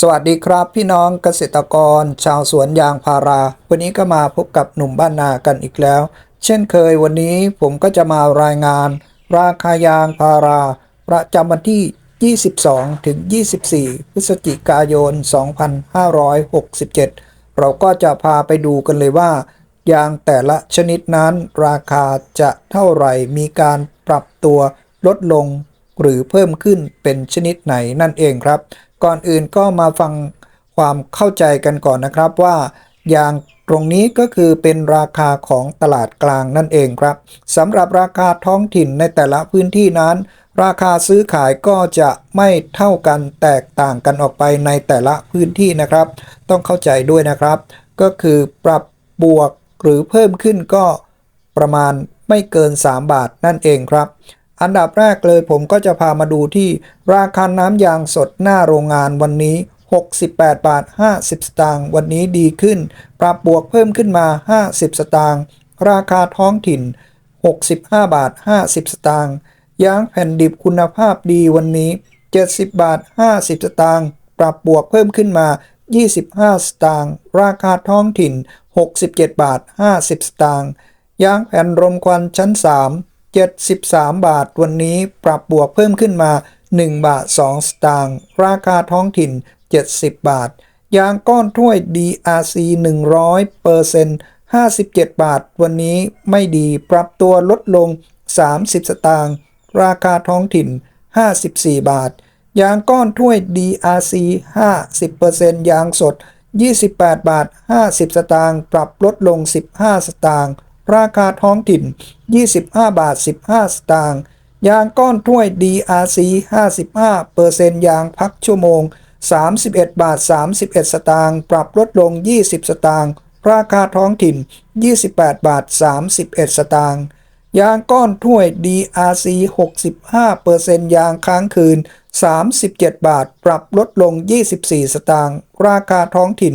สวัสดีครับพี่น้องเกษตรกร ชาวสวนยางพารา วันนี้ก็มาพบกับหนุ่มบ้านนากันอีกแล้ว เช่นเคยวันนี้ผมก็จะมารายงาน ราคายางพารา ประจำวันที่ 22 ถึง 24 พฤศจิกายน 2567 เราก็จะพาไปดูกันเลยว่า ยางแต่ละชนิดนั้นราคาจะเท่าไหร่มีการปรับตัวลดลงหรือเพิ่มขึ้นเป็นชนิดไหนนั่นเองครับ ก่อนอื่นก็มาฟังความเข้าใจกันก่อนนะครับว่ายางตรงนี้ก็คือเป็นราคาของตลาดกลางนั่นเองครับสำหรับราคาท้องถิ่นในแต่ละพื้นที่นั้น ราคาซื้อขายก็จะไม่เท่ากันแตกต่างกันออกไปในแต่ละพื้นที่นะครับ ต้องเข้าใจด้วยนะครับ ก็คือปรับบวกหรือเพิ่มขึ้นก็ประมาณไม่เกิน 3 บาทนั่นเองครับ อันดับแรกเลยผมก็จะพามาดูที่ราคาน้ำยางสดหน้าโรงงานวันนี้ 68 บาท 50 สตางค์วันนี้ดีขึ้น ปรับบวกเพิ่มขึ้นมา 50 สตางค์ราคาท้องถิ่น 65 บาท 50 สตางค์ยางแผ่นดิบคุณภาพดีวันนี้ 70 บาท 50 สตางค์ปรับบวกเพิ่มขึ้นมา 25 สตางค์ราคาท้องถิ่น 67 บาท 50 สตางค์ยางแผ่นรมควันชั้น 3 73 บาท วันนี้ปรับบวกเพิ่มขึ้นมา 1 บาท 2 สตางค์ราคาท้องถิ่น 70 บาท ยางก้อนถ้วย DRC 100เปอร์เซ็นต์57 บาท วันนี้ไม่ดีปรับตัวลดลง 30 สตางค์ราคาท้องถิ่น 54 บาท ยางก้อนถ้วย DRC 50%ยางสด 28 บาท 50 สตางค์ปรับลดลง 15 สตางค์ ราคาท้องถิ่น 25 บาท 15 สตางค์ ยางก้อนถ้วย DRC 55%ยางพักชั่วโมง 31 บาท 31 สตางค์ ปรับลดลง 20 สตางค์ ราคาท้องถิ่น 28 บาท 31 สตางค์ ยางก้อนถ้วย DRC 65%ยางค้างคืน 37 บาท ปรับลดลง 24 สตางค์ ราคาท้องถิ่น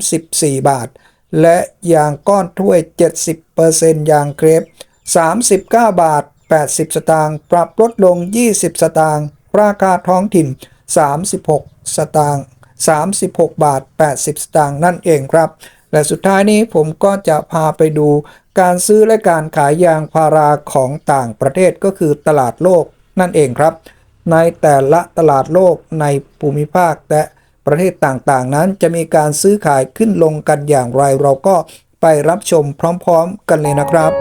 34 บาท และยางก้อนถ้วย 70%ยางเครป39 บาท 80 สตางค์ปรับลดลง 20 สตางค์ราคาท้องถิ่น 36 สตางค์36 บาท 80 สตางค์นั่นเองครับ และสุดท้ายนี้ผมก็จะพาไปดูการซื้อและการขายยางพาราของต่างประเทศก็คือตลาดโลกนั่นเองครับ ในแต่ละตลาดโลกในภูมิภาคและ ประเทศต่างๆ นั้นจะมีการซื้อขายขึ้นลงกันอย่างไรเราก็ไปรับชมพร้อมๆ กันเลยนะครับ